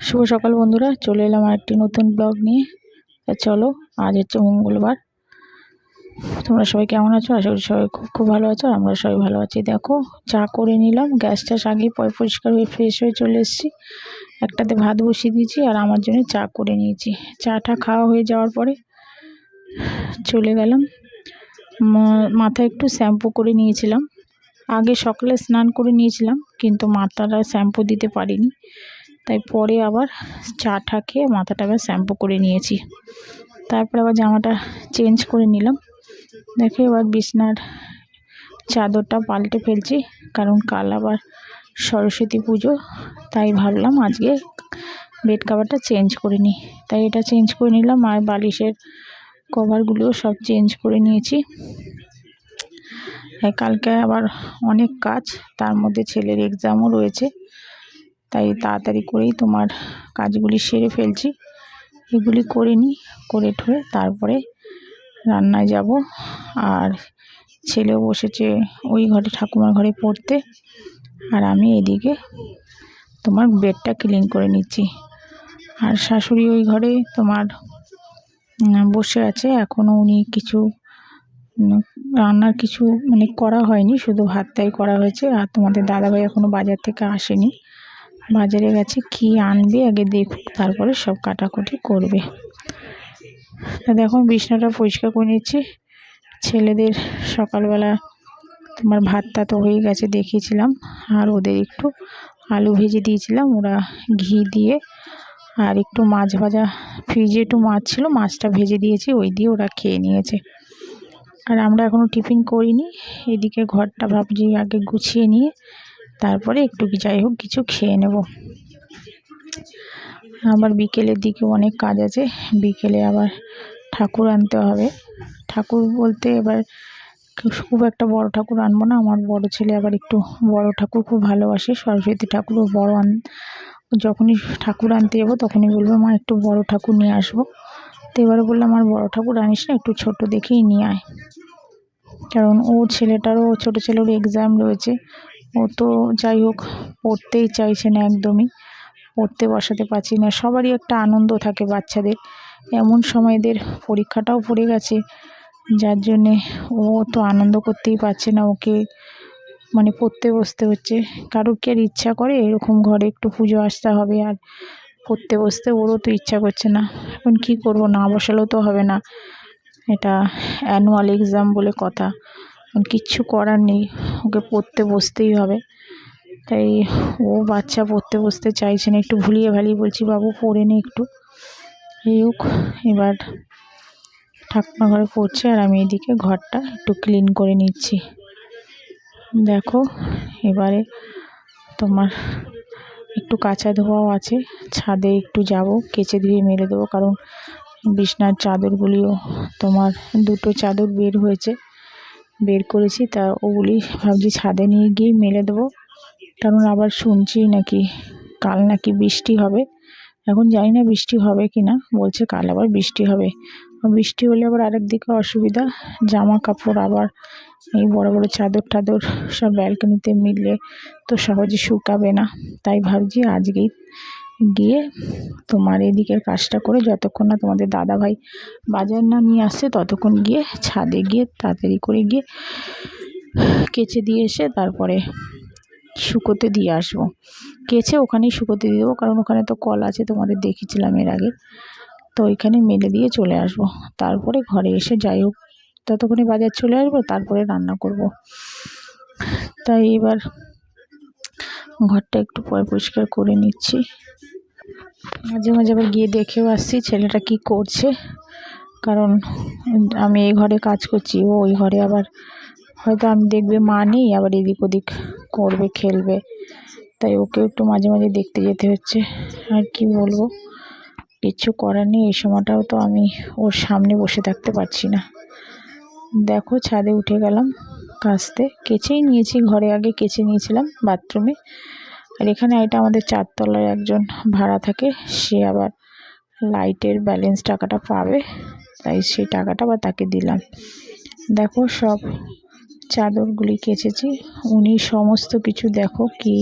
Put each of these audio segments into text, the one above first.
শুভ সকাল বন্ধুরা, চলে এলাম আরেকটি নতুন ব্লগ নিয়ে। তা চলো, আজ হচ্ছে মঙ্গলবার। তোমরা সবাই কেমন আছো? আশা করি সবাই খুব খুব ভালো আছো, আমরা সবাই ভালো আছি। দেখো, চা করে নিলাম, গ্যাস ট্যাস আগেই পরিষ্কার হয়ে ফ্রেশ হয়ে চলে এসেছি। একটাতে ভাত বসিয়ে দিয়েছি আর আমার জন্য চা করে নিয়েছি। চাটা খাওয়া হয়ে যাওয়ার পরে চলে গেলাম। মা- মাথায় একটু শ্যাম্পু করে নিয়েছিলাম। আগে সকালে স্নান করে নিয়েছিলাম, কিন্তু মাথাটা শ্যাম্পু দিতে পারিনি। তাই পরে আবার চা টা খেয়ে মাথাটা আবার শ্যাম্পু করে নিয়েছি। তারপর আবার জামাটা চেঞ্জ করে নিলাম। দেখে এবার বিছনার চাদরটা পাল্টে ফেলছি, কারণ কাল আবার সরস্বতী পুজো, তাই ভাবলাম আজকে বেড কাভারটা চেঞ্জ করে নিই। তাই এটা চেঞ্জ করে নিলাম আর বালিশের কভারগুলোও সব চেঞ্জ করে নিয়েছি। কালকে আবার অনেক কাজ, তার মধ্যে ছেলের এক্সামও রয়েছে। তাই তাড়াতাড়ি করেই তোমার কাজগুলি সেরে ফেলছি। এগুলি করে নিই করে ঠুয়ে তারপরে রান্নায় যাব। আর ছেলেও বসেছে ওই ঘরে, ঠাকুমার ঘরে পড়তে। আর আমি এদিকে তোমার বেডটা ক্লিন করে নিচ্ছি। আর শাশুড়ি ওই ঘরে তোমার বসে আছে। এখনও উনি কিছু রান্নার কিছু মানে করা হয়নি, শুধু ভাতটাই করা হয়েছে। আর তোমাদের দাদাভাই এখনও বাজার থেকে আসেনি। বাজারে গেছে, কি আনবে? আগে দেখুক, তারপরে সব কাটাকুটি করবে। তা দেখো, বিছনাটা পরিষ্কার করে নিচ্ছি। ছেলেদের সকালবেলা তোমার ভাতটা তো হয়ে গেছে দেখিয়েছিলাম, আর ওদের একটু আলু ভেজে দিয়েছিলাম, ওরা ঘি দিয়ে, আর একটু মাছ ভাজা, ফ্রিজে একটু মাছ ছিল, মাছটা ভেজে দিয়েছি, ওই দিয়ে ওরা খেয়ে নিয়েছে। আর আমরা এখনও টিফিন করিনি, এদিকে ঘরটা ভাবছি আগে গুছিয়ে নিয়ে তারপরে একটু যাই হোক, কিছু খেয়ে নেব। আবার বিকেলের দিকে অনেক কাজ আছে, বিকেলে আবার ঠাকুর আনতে হবে। ঠাকুর বলতে এবার খুব একটা বড় ঠাকুর আনব না, আমার বড় ছেলে আবার একটু বড় ঠাকুর খুব ভালোবাসে, সরস্বতী ঠাকুরও বড় আন, যখনই ঠাকুর আনতে যাব তখনই বলব, মা, একটু বড় ঠাকুর নিয়ে আসব। তো এবারে বললাম আমার বড় ঠাকুর আনিস না, একটু ছোট দেখেই নিয়ে আয়। কারণ ওর ছেলেটারও, ছোটো ছেলেরও এক্সাম রয়েছে ও তো যাই হোক, পড়তেই চাইছে না একদমই। পড়তে বসাতে পারছি না। সবারই একটা আনন্দ থাকে বাচ্চাদের। এমন সময় এদের পরীক্ষাটাও পড়ে গেছে। যার জন্যে ও তো আনন্দ করতেই পারছে না ওকে। মানে পড়তে বসতে হচ্ছে। কারোর কি আর ইচ্ছা করে? এরকম ঘরে একটু পুজো আসতে হবে আর পড়তে বসতে ওরও তো ইচ্ছা করছে না। এখন কি করব? না বসালেও তো হবে না। এটা অ্যানুয়াল এক্সাম বলে কথা। কিচ্ছু করার নেই। ওকে পড়তে বসতেই হবে। তাই ও বাচ্চা পড়তে বসতে চাইছে না। একটু ভুলিয়ে ভালিয়ে বলছি, বাবু, পড়ে নে একটু। এই হোক, এবার ঠাকুমা ঘরে পড়ছে আর আমি এদিকে ঘরটা একটু ক্লিন করে নিচ্ছি। দেখো, এবারে তোমার একটু কাঁচা ধোয়াও আছে। ছাদে একটু যাব, কেচে ধুয়ে মেরে দেবো। কারণ বিছনার চাদরগুলিও তোমার দুটো চাদর বের হয়েছে। বের করেছি, তা ওগুলি ভাবছি ছাদে নিয়ে গিয়ে মেলে দেবো। কারণ আবার শুনছি নাকি কাল নাকি বৃষ্টি হবে। এখন জানি না বৃষ্টি হবে কি না বলছে কাল আবার বৃষ্টি হবে। বৃষ্টি হলে আবার আরেক দিকে অসুবিধা জামা কাপড় আবার এই বড় বড় চাদর টাদর সব ব্যালকনিতে মিললে তো সহজে শুকাবে না। তাই ভাবছি আজকেই গিয়ে তোমার এদিকের কাজটা করে যতক্ষণ না তোমাদের দাদাভাই বাজার না নিয়ে আসছে ততক্ষণ গিয়ে ছাদে গিয়ে তাড়াতাড়ি করে গিয়ে কেচে দিয়ে এসে তারপরে শুকোতে দিয়ে আসব। কেচে ওখানেই শুকোতে দিয়ে দেবো, কারণ ওখানে তো কল আছে, তোমাদের দেখেছিলাম এর আগে। তো ওইখানে মেলে দিয়ে চলে আসব। তারপরে ঘরে এসে যাই হোক, ততক্ষণে বাজার চলে আসব, তারপরে রান্না করব। তাই এবার ঘরটা একটু পয় পরিষ্কার করে নিচ্ছি। মাঝে মাঝে আবার গিয়ে দেখেও আসছি ছেলেটা কি করছে। কারণ আমি এই ঘরে কাজ করছি, ও ওই ঘরে আবার হয়তো আমি দেখবে মা নেই, আবার এদিক ওদিক করবে, খেলবে। তাই ওকে একটু মাঝে মাঝে দেখতে যেতে হচ্ছে। আর কি বলব? কিচ্ছু করার নেই, এই সময়টাও তো আমি ওর সামনে বসে থাকতে পারছি না। দেখো, ছাদে উঠে গেলাম। কাচতে কেচেই নিয়েছি, ঘরে আগে কেচে নিয়েছিলাম বাথরুমে। আর এখানে এটা আমাদের চারতলায় একজন ভাড়া থাকে, সে আবার লাইটের ব্যালেন্স টাকাটা পাবে, তাই সেই টাকাটা বা তাকে দিলাম। দেখো সব চাদরগুলি কেচেছি, উনি সমস্ত কিছু দেখো কি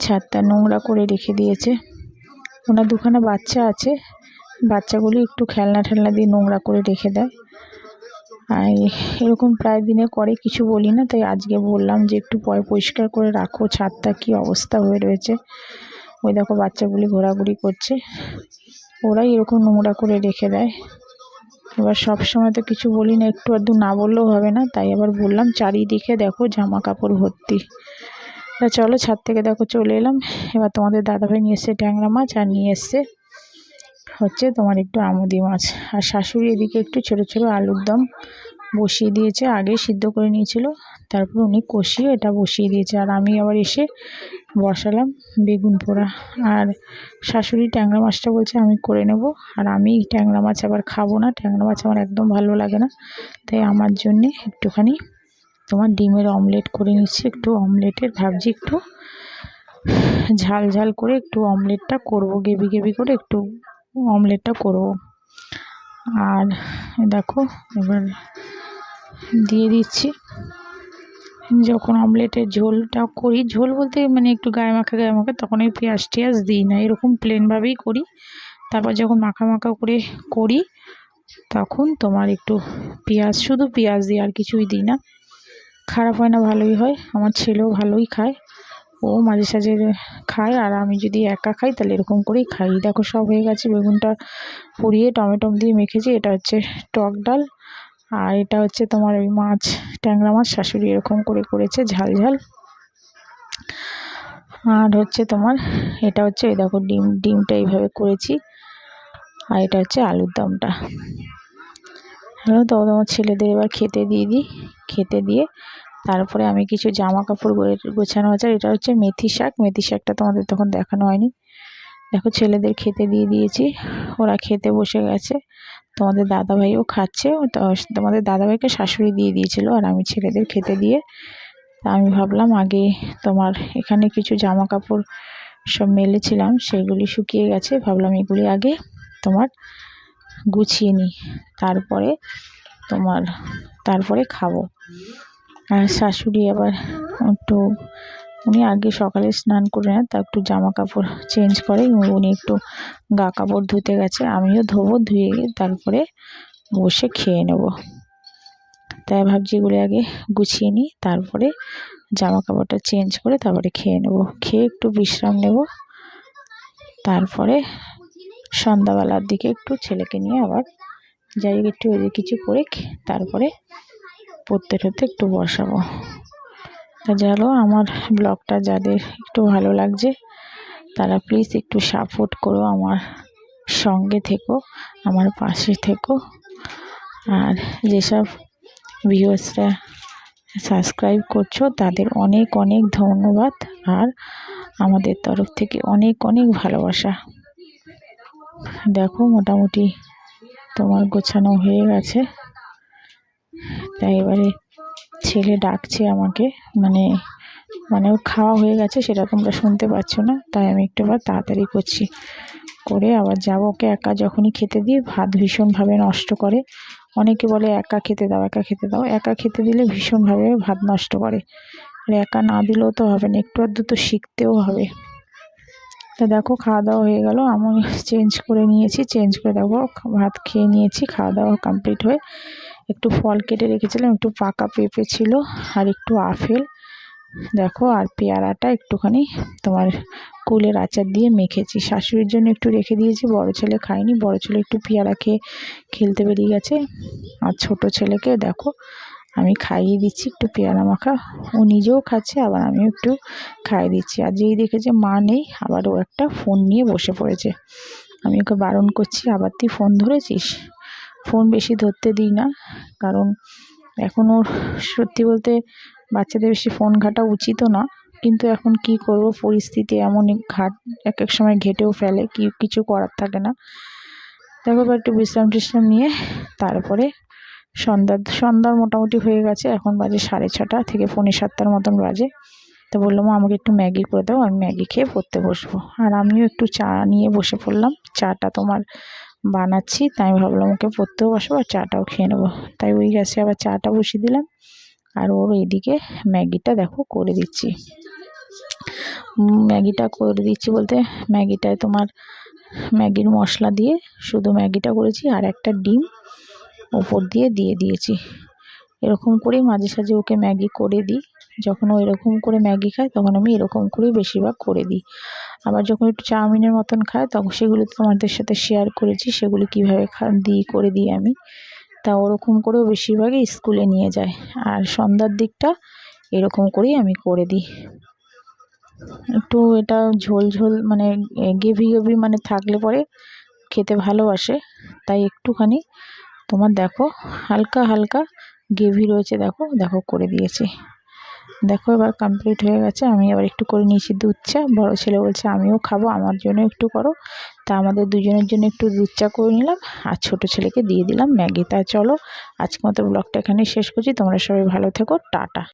ছাদটা নোংরা করে রেখে দিয়েছে। ওনার দুখানা বাচ্চা আছে, বাচ্চাগুলি একটু খেলনা ঠেলনা দিয়ে নোংরা করে রেখে দেয়। আর এরকম প্রায় দিনে করে কিছু বলি না, তাই আজকে বললাম যে একটু পরিষ্কার করে রাখো, ছাদটা কী অবস্থা হয়ে রয়েছে। ওই দেখো বাচ্চাগুলি ঘোরাঘুরি করছে, ওরাই এরকম নোংরা করে রেখে দেয়। এবার সব সময় তো কিছু বলি না, একটু আধটু না বললেও হবে না, তাই আবার বললাম চারিদিকে দেখো জামা কাপড় ভর্তি। তা চলো ছাদ থেকে দেখো চলে এলাম, এবার তোমাদের দাদাভাই নিয়ে এসছে ট্যাংরা মাছ আর নিয়ে এসছে হচ্ছে তোমার একটু আমুদি মাছ। আর শাশুড়ি এদিকে একটু ছোটো ছোটো আলুর দম বসিয়ে দিয়েছে, আগে সিদ্ধ করে নিয়েছিল, তারপর উনি কষিয়ে এটা বসিয়ে দিয়েছে। আর আমি আবার এসে বসালাম বেগুন পোড়া। আর শাশুড়ি ট্যাংরা মাছটা বলছে, আমি করে নেব। আর আমি ট্যাংরা মাছ আবার খাব না, ট্যাংরা মাছ আমার একদম ভালো লাগে না। তাই আমার জন্যে একটুখানি তোমার ডিমের অমলেট করে নিচ্ছি, একটু অমলেটের ভাবছি, একটু ঝাল ঝাল করে একটু অমলেটটা করব গেবি গেবি করে একটু অমলেটটা করব। আর দেখো, এবার দিয়ে দিচ্ছি। যখন অমলেটের ঝোলটা করি, ঝোল বলতে মানে একটু গায়ে মাখা গায়ে মাখা, তখন ওই পেঁয়াজ টিয়াজ দিই না, এরকম প্লেনভাবেই করি। তারপর যখন মাখা মাখা করে করি, তখন তোমার একটু পেঁয়াজ, শুধু পেঁয়াজ দিই আর কিছুই দিই না। খারাপ হয় না, ভালোই হয়। আমার ছেলেও ভালোই খায়। ও মাঝে সাঝে খায়, আর আমি যদি একা খাই তাহলে এরকম করেই খাই। দেখো সব হয়ে গেছে, বেগুনটা পুড়িয়ে টমেটো দিয়ে মেখেছি, এটা হচ্ছে টক ডাল, আর এটা হচ্ছে তোমার ওই মাছ, ট্যাংরা মাছ, শাশুড়ি এরকম করে করেছে, ঝাল ঝাল। আর হচ্ছে তোমার, এটা হচ্ছে এই দেখো ডিম, ডিমটা এইভাবে করেছি, আর এটা হচ্ছে আলুর দমটা। হ্যালো, তো তোমার ছেলেদের এবার খেতে দিয়ে দিই, খেতে দিয়ে তারপরে আমি কিছু জামা কাপড় গোছানো আছে এটা হচ্ছে মেথি শাক। মেথি শাকটা তোমাদের তখন দেখানো হয়নি। দেখো ছেলেদের খেতে দিয়ে দিয়েছি, ওরা খেতে বসে গেছে। তোমাদের দাদাভাইও খাচ্ছে তোমাদের দাদাভাইকে শাশুড়ি দিয়ে দিয়েছিল আর আমি ছেলেদের খেতে দিয়ে। তা আমি ভাবলাম আগে তোমার এখানে কিছু জামা কাপড় সব মেলেছিলাম, সেগুলি শুকিয়ে গেছে। ভাবলাম এগুলি আগে তোমার গুছিয়ে নিই, তারপরে তোমার, তারপরে খাব। আর শাশুড়ি আবার একটু, উনি আগে সকালে স্নান করে নেন, তা একটু জামা কাপড় চেঞ্জ করে, উনি একটু গা কাপড় ধুতে গেছে, আমিও ধোবো, ধুয়ে তারপরে বসে খেয়ে নেব। তাই ভাবছি এগুলো আগে গুছিয়ে নিই, তারপরে জামা কাপড়টা চেঞ্জ করে তারপরে খেয়ে নেব। খেয়ে একটু বিশ্রাম নেব, তারপরে সন্ধ্যাবেলার দিকে একটু ছেলেকে নিয়ে আবার যাই, একটু কিছু করে তারপরে পড়তে টরতে একটু বসাবো। চলো আমার ব্লগটা যাদের একটু ভালো লাগছে, তারা প্লিজ একটু সাপোর্ট করো আমার সঙ্গে থেকো, আমার পাশে থেকো। আর যেসব ভিউয়ার্সরা সাবস্ক্রাইব করছ, তাদের অনেক অনেক ধন্যবাদ। আর আমাদের তরফ থেকে অনেক অনেক ভালোবাসা। দেখো, মোটামুটি তোমার গোছানো হয়ে গেছে। তাই এবারে ছেলে ডাকছে আমাকে মানে মানে ওর খাওয়া হয়ে গেছে সেটা তোমরা শুনতে পাচ্ছ না, তাই আমি একটু আবার তাড়াতাড়ি করছি। করে আবার যাব ওকে একা যখনই খেতে দিই ভাত ভীষণভাবে নষ্ট করে। অনেকে বলে একা খেতে দাও, একা খেতে দাও, একা খেতে দিলে ভীষণভাবে ভাত নষ্ট করে। আর একা না দিলেও তো হবে না, একটু আধটু তো শিখতেও হবে। তা দেখো, খাওয়া দাওয়া হয়ে গেল। আমি চেঞ্জ করে নিয়েছি চেঞ্জ করে দেখো, ভাত খেয়ে নিয়েছি, খাওয়া দাওয়া কমপ্লিট হয়ে একটু ফল কেটে রেখেছিলাম, একটু পাকা পেঁপে ছিল আর একটু আপেল। দেখো, আর পেয়ারাটা একটুখানি তোমার কুলের আচার দিয়ে মেখেছি। শাশুড়ির জন্য একটু রেখে দিয়েছি, বড় ছেলে খায়নি, বড় ছেলে একটু পেয়ারা খেয়ে খেলতে বেরিয়ে গেছে। আর ছোট ছেলেকে দেখো আমি খাইয়ে দিচ্ছি একটু পেয়ারা মাখা। ও নিজেও খাচ্ছে, আবার আমিও একটু খাইয়ে দিচ্ছি। আর যেই দেখেছে মা নেই, আবার ও একটা ফোন নিয়ে বসে পড়েছে। আমি ওকে বারণ করছি, আবার তুই ফোন ধরেছিস? ফোন বেশি ধরতে দিই না, কারণ এখন ওর সত্যি বলতে বাচ্চাদের বেশি ফোন ঘাটা উচিতও না। কিন্তু এখন কি করব? পরিস্থিতি এমনই ঘাট, এক এক সময় ঘেটেও ফেলে, কি কিছু করার থাকে না। দেখো, একটু বিশ্রাম টিশ্রাম নিয়ে তারপরে সন্ধ্যা, সন্ধ্যার মোটামুটি হয়ে গেছে। এখন বাজে সাড়ে ছটা থেকে পৌনে সাতটার মতন বাজে। তো বললাম আমাকে একটু ম্যাগি করে দাও, আমি ম্যাগি খেয়ে পড়তে বসবো। আর আমিও একটু চা নিয়ে বসে পড়লাম। চাটা তোমার বানাচ্ছি, তাই আমি ভাবলাম ওকে পড়তেও বসবো আর চাটাও খেয়ে নেব। তাই ওই গ্যাসে আবার চাটা বসিয়ে দিলাম। আর ওর এইদিকে ম্যাগিটা দেখো করে দিচ্ছি। ম্যাগিটা করে দিচ্ছি বলতে ম্যাগিটায় তোমার ম্যাগির মশলা দিয়ে শুধু ম্যাগিটা করেছি আর একটা ডিম। ওপর দিয়ে দিয়ে দিয়েছি। এরকম করেই মাঝে সাঝে ওকে ম্যাগি করে দিই। যখন ও এরকম করে ম্যাগি খায়, তখন আমি এরকম করেই বেশিরভাগ করে দিই। আবার যখন একটু চাউমিনের মতন খায়, তখন সেগুলো তোমাদের সাথে শেয়ার করেছি, সেগুলি কীভাবে খা দিই করে দিই আমি। তা ওরকম করেও বেশিরভাগই স্কুলে নিয়ে যায়। আর সন্ধ্যার দিকটা এরকম করেই আমি করে দিই। একটু এটা ঝোল ঝোল মানে গেভি গেভি মানে থাকলে পরে খেতে ভালোবাসে, তাই একটুখানি তোমার দেখো হালকা হালকা গ্রেভি রয়েছে, দেখো দেখো, করে দিয়েছি। দেখো, এবার কমপ্লিট হয়ে গেছে। আমি আবার একটু করে নিয়েছি দুধ চা। বড়ো ছেলে বলছে, আমিও খাব, আমার জন্য একটু করো। তা আমাদের দুজনের জন্য একটু দুধ চা করে নিলাম আর ছোটো ছেলেকে দিয়ে দিলাম ম্যাগি। তা চলো আজকে মতো ব্লগটা এখানে শেষ করছি। তোমরা সবাই ভালো থেকো। টাটা।